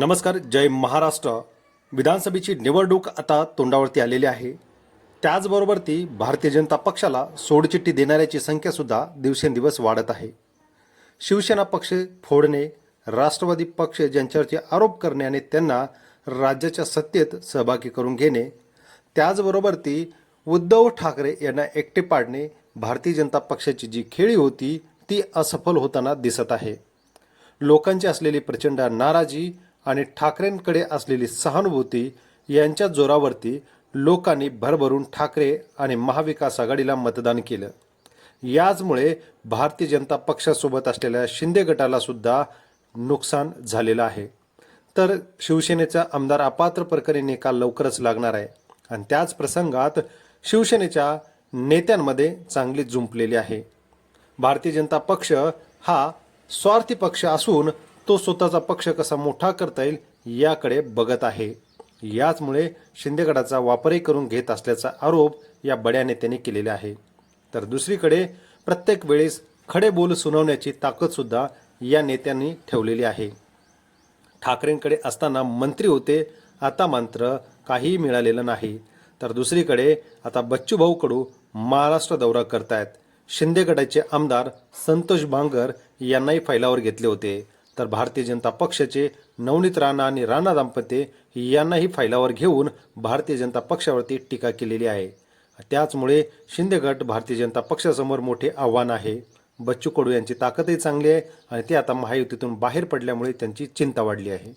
नमस्कार जय महाराष्ट्र. विधानसभेची निवडणूक आता तोंडावरती आलेली आहे. त्याचबरोबर ती भारतीय जनता पक्षाला सोडचिठ्ठी देणाऱ्याची संख्यासुद्धा दिवसेंदिवस वाढत आहे. शिवसेना पक्ष फोडणे राष्ट्रवादी पक्ष ज्यांच्यावरचे आरोप करणे आणि त्यांना राज्याच्या सत्तेत सहभागी करून घेणे त्याचबरोबर ती उद्धव ठाकरे यांना एकटे पाडणे भारतीय जनता पक्षाची जी खेळी होती ती असफल होताना दिसत आहे. लोकांची असलेली प्रचंड नाराजी आणि ठाकरेंकडे असलेली सहानुभूती यांच्या जोरावरती लोकांनी भरभरून ठाकरे आणि महाविकास आघाडीला मतदान केलं. याचमुळे भारतीय जनता पक्षासोबत असलेल्या शिंदे गटाला सुद्धा नुकसान झालेलं आहे. तर शिवसेनेचा आमदार अपात्र प्रकरणी निकाल लवकरच लागणार आहे आणि त्याच प्रसंगात शिवसेनेच्या नेत्यांमध्ये चांगली जुंपलेली आहे. भारतीय जनता पक्ष हा स्वार्थी पक्ष असून तो स्वतःचा पक्ष कसा मोठा करता येईल याकडे बघत आहे. याचमुळे शिंदेगडाचा वापरही करून घेत असल्याचा आरोप या बड्या नेत्यांनी केलेला आहे. तर दुसरीकडे प्रत्येक वेळेस खडे बोल सुनावण्याची ताकदसुद्धा या नेत्यांनी ठेवलेली आहे. ठाकरेंकडे असताना मंत्री होते आता मात्र काहीही मिळालेलं नाही. तर दुसरीकडे आता बच्चूभाऊ कडू महाराष्ट्र दौरा करतायत. शिंदेगडाचे आमदार संतोष बांगर यांनाही फैलावर घेतले होते. तर भारतीय जनता पक्षाचे नवनीत राणा आणि राणा दाम्पत्य यांनाही फायलावर घेऊन भारतीय जनता पक्षावरती टीका केलेली आहे. त्याचमुळे शिंदे गट भारतीय जनता पक्षासमोर मोठे आव्हान आहे. बच्चू कडू यांची ताकदही चांगली आहे आणि ते आता महायुतीतून बाहेर पडल्यामुळे त्यांची चिंता वाढली आहे.